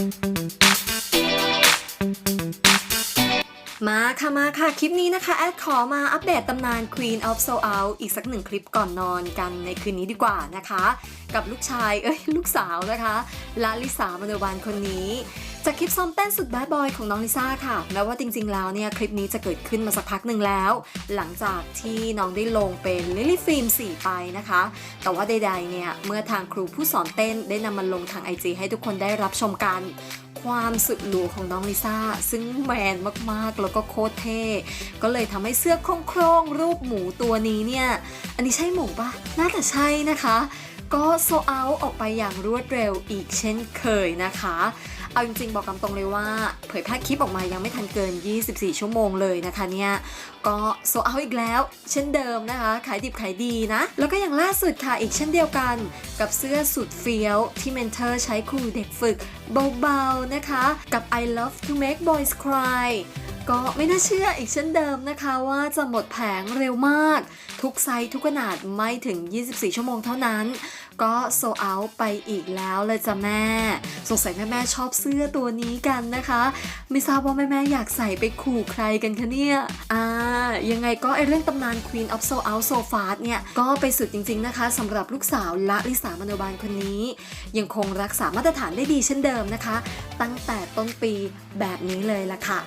Thank you. มาค่ะมาค่ะ คลิปนี้นะคะแอดขอมาอัปเดตตำนาน Queen of Soul Out อีกสักหนึ่งคลิปก่อนนอนกันในคืนนี้ดีกว่านะคะ กับลูกชายเอ้ยลูกสาวนะคะลาลิสามโนวันคนนี้ จากคลิปซ้อมเต้นสุดแบดบอยของน้องลิซ่าค่ะแม้ว่าจริงๆแล้วเนี่ยคลิปนี้จะเกิดขึ้นมาสักพักหนึ่งแล้ว หลังจากที่น้องได้ลงเป็นลิลี่ฟิล์ม4ไปนะคะ แต่ว่าใดๆเนี่ยเมื่อทางครูผู้สอนเต้นได้นำมาลงทาง IG ให้ทุกคนได้รับชมกัน ความสุดหรูของน้องลิซ่าซึ่งแมนมากๆ แล้วก็โคตรเท่ก็เลยทำให้เสื้อโครงๆ รูปหมูตัวนี้เนี่ย อันนี้ใช่หมูปะน่าจะใช่นะคะ ก็โซเอาออกไปอย่างรวดเร็วอีกเช่นเคยนะคะ เอาจริงๆ บอกกำตรงเลยว่า เผยแพร่คลิปออกมายังไม่ทันเกิน 24 ชั่วโมงเลยนะคะเนี่ยก็โซเอาอีกแล้ว เช่นเดิมนะคะขายดิบขายดีนะ แล้วก็อย่างล่าสุดค่ะอีกเช่นเดียวกัน กับเสื้อสุดเฟี้ยวที่เมนเทอร์ใช้ครูเด็กฝึกเบาๆนะคะ กับ I love to make boys cry ก็ไม่น่าเชื่ออีกเช่นเดิมนะคะว่าจะหมดแผงเร็วมาก ทุกไซส์ทุกขนาดไม่ถึง 24 ชั่วโมงเท่านั้น ก็โซเอาไปอีกแล้วเลยจ้ะแม่ สงสัยแม่ๆชอบเสื้อตัวนี้กันนะคะ ไม่ทราบว่าแม่ๆอยากใส่ไปขู่ใครกันคะเนี่ย อ่า ยังไงก็ไอเรื่องตำนาน Queen of So Out So Fast เนี่ย ก็ไปสุดจริงๆนะคะสำหรับลูกสาวละลิสามโนบาลคนนี้ ยังคงรักษามาตรฐานได้ดีเช่นเดิมนะคะ ตั้งแต่ต้นปีแบบนี้เลยล่ะค่ะ